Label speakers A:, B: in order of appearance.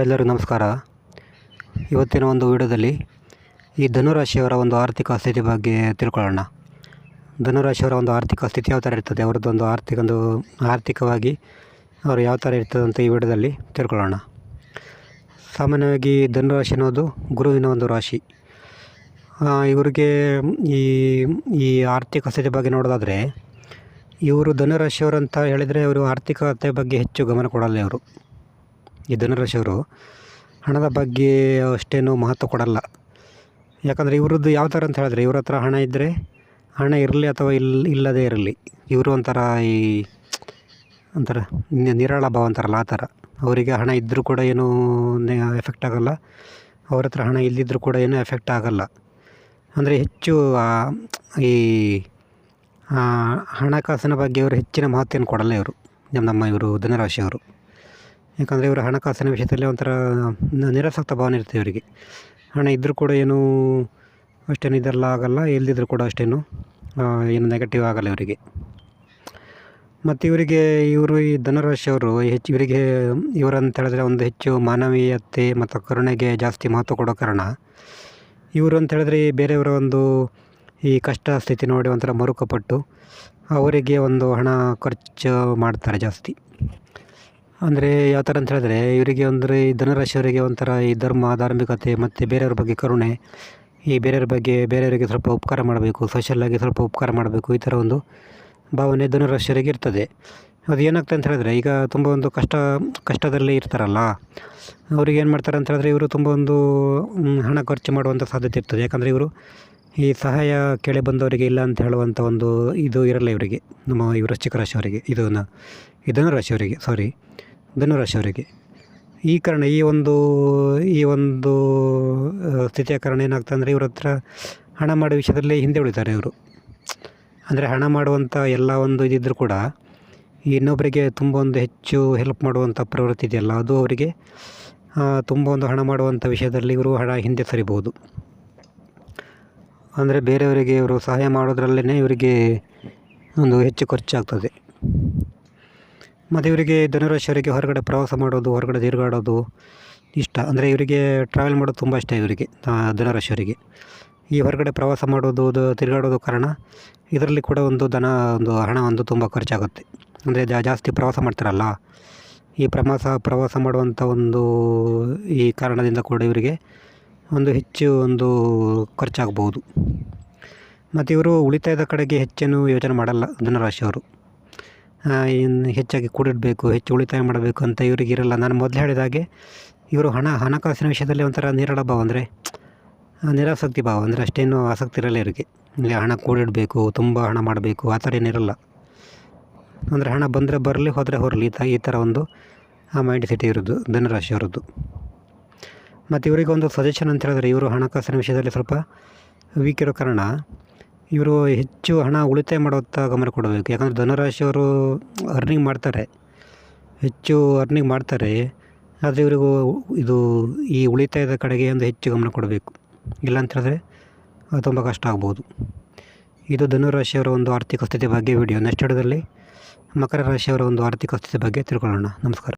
A: ಎಲ್ಲರಿಗೂ ನಮಸ್ಕಾರ. ಇವತ್ತಿನ ಒಂದು ವಿಡಿಯೋದಲ್ಲಿ ಈ ಧನುರಾಶಿಯವರ ಒಂದು ಆರ್ಥಿಕ ಸ್ಥಿತಿ ಬಗ್ಗೆ ತಿಳ್ಕೊಳ್ಳೋಣ. ಧನುರಾಶಿಯವರ ಒಂದು ಆರ್ಥಿಕ ಸ್ಥಿತಿ ಯಾವ ಥರ ಇರ್ತದೆ, ಅವರದ್ದು ಒಂದು ಆರ್ಥಿಕ ಒಂದು ಆರ್ಥಿಕವಾಗಿ ಅವರು ಯಾವ ಥರ ಇರ್ತದೆ ಅಂತ ಈ ವಿಡಿಯೋದಲ್ಲಿ ತಿಳ್ಕೊಳ್ಳೋಣ. ಸಾಮಾನ್ಯವಾಗಿ ಧನುರಾಶಿ ಅನ್ನೋದು ಗುರುವಿನ ಒಂದು ರಾಶಿ. ಇವರಿಗೆ ಈ ಈ ಆರ್ಥಿಕ ಸ್ಥಿತಿ ಬಗ್ಗೆ ನೋಡೋದಾದರೆ, ಇವರು ಧನುರಾಶಿಯವರು ಅಂತ ಹೇಳಿದರೆ ಇವರು ಆರ್ಥಿಕತೆ ಬಗ್ಗೆ ಹೆಚ್ಚು ಗಮನ ಕೊಡಲ್ಲ ಇವರು. ಈ ಧನುರಾಶಿಯವರು ಹಣದ ಬಗ್ಗೆ ಅಷ್ಟೇನೂ ಮಹತ್ವ ಕೊಡಲ್ಲ. ಯಾಕಂದರೆ ಇವ್ರದ್ದು ಯಾವ ಥರ ಅಂತ ಹೇಳಿದ್ರೆ, ಇವ್ರ ಹತ್ರ ಹಣ ಇದ್ದರೆ ಹಣ ಇರಲಿ ಅಥವಾ ಇಲ್ಲ ಇಲ್ಲದೇ ಇರಲಿ. ಇವರು ಒಂಥರ ಈ ಒಂಥರ ನಿರಾಳ ಭಾವ ಅಂತಾರಲ್ಲ ಆ ಥರ. ಅವರಿಗೆ ಹಣ ಇದ್ದರೂ ಕೂಡ ಏನೂ ಎಫೆಕ್ಟ್ ಆಗಲ್ಲ. ಅವ್ರ ಹತ್ರ ಹಣ ಇಲ್ಲದಿದ್ದರೂ ಕೂಡ ಏನೂ ಎಫೆಕ್ಟ್ ಆಗಲ್ಲ. ಅಂದರೆ ಹೆಚ್ಚು ಈ ಹಣಕಾಸಿನ ಬಗ್ಗೆ ಇವರು ಹೆಚ್ಚಿನ ಮಹತ್ವವನ್ನು ಕೊಡಲ್ಲ ಇವರು ನಮ್ಮ ಇವರು ಧನುರಾಶಿಯವರು. ಯಾಕಂದರೆ ಇವರು ಹಣಕಾಸಿನ ವಿಷಯದಲ್ಲಿ ಒಂಥರ ನಿರಾಸಕ್ತ ಭಾವನೆ ಇರುತ್ತೆ ಇವರಿಗೆ. ಹಣ ಇದ್ದರೂ ಕೂಡ ಏನು ಅಷ್ಟೇನು ಇದೆಲ್ಲ ಆಗೋಲ್ಲ ಇಲ್ಲದಿದ್ದರೂ ಕೂಡ ಅಷ್ಟೇನು ಏನು ನೆಗೆಟಿವ್ ಆಗಲ್ಲ ಇವರಿಗೆ. ಮತ್ತು ಇವರಿಗೆ ಇವರು ಈ ಧನುರಾಶಿಯವರು ಹೆಚ್ಚು ಇವರಿಗೆ, ಇವರಂತ ಹೇಳಿದ್ರೆ ಒಂದು ಹೆಚ್ಚು ಮಾನವೀಯತೆ ಮತ್ತು ಕರುಣೆಗೆ ಜಾಸ್ತಿ ಮಹತ್ವ ಕೊಡೋ ಕಾರಣ. ಇವರು ಅಂತ ಹೇಳಿದ್ರೆ ಈ ಬೇರೆಯವರ ಒಂದು ಈ ಕಷ್ಟ ಸ್ಥಿತಿ ನೋಡಿ ಒಂಥರ ಮರುಕಪಟ್ಟು ಅವರಿಗೆ ಒಂದು ಹಣ ಖರ್ಚು ಮಾಡ್ತಾರೆ ಜಾಸ್ತಿ. ಅಂದರೆ ಯಾವ ಥರ ಅಂತ ಹೇಳಿದ್ರೆ, ಇವರಿಗೆ ಅಂದರೆ ಈ ಧನುರಾಶಿಯವರಿಗೆ ಒಂಥರ ಈ ಧರ್ಮ, ಧಾರ್ಮಿಕತೆ ಮತ್ತು ಬೇರೆಯವ್ರ ಬಗ್ಗೆ ಕರುಣೆ, ಈ ಬೇರೆಯವ್ರ ಬಗ್ಗೆ ಬೇರೆಯವರಿಗೆ ಸ್ವಲ್ಪ ಉಪಕಾರ ಮಾಡಬೇಕು ಸೋಷಲಾಗಿ ಸ್ವಲ್ಪ ಉಪಕಾರ ಮಾಡಬೇಕು, ಈ ಥರ ಒಂದು ಭಾವನೆ ಧನುರಾಶಿಯವರಿಗೆ ಇರ್ತದೆ. ಅದು ಏನಾಗ್ತದೆ ಅಂತ ಹೇಳಿದ್ರೆ, ಈಗ ತುಂಬ ಒಂದು ಕಷ್ಟ, ಕಷ್ಟದಲ್ಲಿ ಇರ್ತಾರಲ್ಲ, ಅವ್ರಿಗೆ ಏನು ಮಾಡ್ತಾರೆ ಅಂತ ಹೇಳಿದ್ರೆ, ಇವರು ತುಂಬ ಒಂದು ಹಣ ಖರ್ಚು ಮಾಡುವಂಥ ಸಾಧ್ಯತೆ ಇರ್ತದೆ. ಯಾಕಂದರೆ ಇವರು ಈ ಸಹಾಯ ಕೇಳಿ ಬಂದವರಿಗೆ ಇಲ್ಲ ಅಂತ ಹೇಳುವಂಥ ಒಂದು ಇದು ಇರಲ್ಲ ಇವರಿಗೆ, ನಮ್ಮ ಈ ವೃಶ್ಚಿಕ ರಾಶಿಯವರಿಗೆ ಇದನ್ನು ಇದನ್ನು ರಾಶಿಯವರಿಗೆ ಸಾರಿ ಧನುರಾಶಿಯವರಿಗೆ ಈ ಕಾರಣ ಈ ಒಂದು ಈ ಒಂದು ಸ್ಥಿತಿಯ ಕಾರಣ ಏನಾಗ್ತದೆ ಅಂದರೆ ಇವ್ರ ಹತ್ರ ಹಣ ಮಾಡೋ ವಿಷಯದಲ್ಲಿ ಹಿಂದೆ ಉಳಿತಾರೆ ಇವರು. ಅಂದರೆ ಹಣ ಮಾಡುವಂಥ ಎಲ್ಲ ಒಂದು ಇದಿದ್ದರೂ ಕೂಡ ಇನ್ನೊಬ್ಬರಿಗೆ ತುಂಬ ಒಂದು ಹೆಚ್ಚು ಹೆಲ್ಪ್ ಮಾಡುವಂಥ ಪ್ರವೃತ್ತಿ ಇದೆಯಲ್ಲ, ಅದು ಅವರಿಗೆ ತುಂಬ ಒಂದು ಹಣ ಮಾಡುವಂಥ ವಿಷಯದಲ್ಲಿ ಇವರು ಹಣ ಹಿಂದೆ ಸರಿಬೋದು ಅಂದರೆ ಬೇರೆಯವರಿಗೆ ಇವರು ಸಹಾಯ ಮಾಡೋದ್ರಲ್ಲೇ ಇವರಿಗೆ ಒಂದು ಹೆಚ್ಚು ಖರ್ಚಾಗ್ತದೆ. ಮತ್ತು ಧನುರಾಶಿಯವರಿಗೆ ಹೊರಗಡೆ ಪ್ರವಾಸ ಮಾಡೋದು, ಹೊರಗಡೆ ತಿರುಗಾಡೋದು ಇಷ್ಟ. ಅಂದರೆ ಇವರಿಗೆ ಟ್ರಾವೆಲ್ ಮಾಡೋದು ತುಂಬ ಇಷ್ಟ ಇವರಿಗೆ ಧನುರಾಶಿಯವರಿಗೆ. ಈ ಹೊರಗಡೆ ಪ್ರವಾಸ ಮಾಡೋದು ತಿರುಗಾಡೋದು ಕಾರಣ ಇದರಲ್ಲಿ ಕೂಡ ಒಂದು ಧನ, ಒಂದು ಹಣ, ಒಂದು ತುಂಬ ಖರ್ಚಾಗುತ್ತೆ. ಅಂದರೆ ಜಾಸ್ತಿ ಪ್ರವಾಸ ಮಾಡ್ತಾರಲ್ಲ, ಈ ಪ್ರವಾಸ ಪ್ರವಾಸ ಮಾಡುವಂಥ ಒಂದು ಈ ಕಾರಣದಿಂದ ಕೂಡ ಇವರಿಗೆ ಒಂದು ಹೆಚ್ಚು ಒಂದು ಖರ್ಚಾಗಬಹುದು ಮತ್ತು ಇವರು ಉಳಿತಾಯದ ಕಡೆಗೆ ಹೆಚ್ಚೇನು ಯೋಚನೆ ಮಾಡಲ್ಲ ಧನುರಾಶಿಯವರು. ಇನ್ನು ಹೆಚ್ಚಾಗಿ ಕೂಡಿಡಬೇಕು, ಹೆಚ್ಚು ಉಳಿತಾಯ ಮಾಡಬೇಕು ಅಂತ ಇವರಿಗೆ ಇರಲ್ಲ. ನಾನು ಮೊದಲು ಹೇಳಿದ ಹಾಗೆ ಇವರು ಹಣ, ಹಣಕಾಸಿನ ವಿಷಯದಲ್ಲಿ ಒಂಥರ ನಿರಳ ಭಾವ ಅಂದರೆ ನಿರಾಸಕ್ತಿ ಭಾವ ಅಂದರೆ ಅಷ್ಟೇನು ಆಸಕ್ತಿ ಇರಲ್ಲ ಇವರಿಗೆ. ಇಲ್ಲಿ ಹಣ ಕೂಡಿಡಬೇಕು, ತುಂಬ ಹಣ ಮಾಡಬೇಕು, ಆ ಥರ ಏನಿರಲ್ಲ. ಅಂದರೆ ಹಣ ಬಂದರೆ ಬರಲಿ, ಹೋದರೆ ಹೊರಲಿ ತ, ಈ ಥರ ಒಂದು, ಆ ಮೈಂಡ್ ಸೆಟ್ ಇರೋದು ಧನರಾಶಿಯವರದ್ದು ಮತ್ತು ಇವರಿಗೆ ಒಂದು ಸಜೆಷನ್ ಅಂತ ಹೇಳಿದ್ರೆ ಇವರು ಹಣಕಾಸಿನ ವಿಷಯದಲ್ಲಿ ಸ್ವಲ್ಪ ವೀಕ್ ಇರೋ ಕಾರಣ ಇವರು ಹೆಚ್ಚು ಹಣ ಉಳಿತಾಯ ಮಾಡುವತ್ತ ಗಮನ ಕೊಡಬೇಕು. ಯಾಕಂದರೆ ಧನುರಾಶಿಯವರು ಅರ್ನಿಂಗ್ ಮಾಡ್ತಾರೆ. ಹೆಚ್ಚು ಅರ್ನಿಂಗ್ ಮಾಡ್ತಾರೆ. ಆದರೆ ಇವರಿಗೂ ಇದು ಈ ಉಳಿತಾಯದ ಕಡೆಗೆ ಒಂದು ಹೆಚ್ಚು ಗಮನ ಕೊಡಬೇಕು. ಇಲ್ಲ ಅಂತ ಹೇಳಿದ್ರೆ ತುಂಬ ಕಷ್ಟ ಆಗ್ಬೋದು. ಇದು ಧನುರಾಶಿಯವರ ಒಂದು ಆರ್ಥಿಕ ಸ್ಥಿತಿ ಬಗ್ಗೆ ವಿಡಿಯೋ ನೆಕ್ಸ್ಟ್ ವಿಡಿಯೋದಲ್ಲಿ ಮಕರ ರಾಶಿಯವರ ಒಂದು ಆರ್ಥಿಕ ಸ್ಥಿತಿ ಬಗ್ಗೆ ತಿಳ್ಕೊಳ್ಳೋಣ. ನಮಸ್ಕಾರ.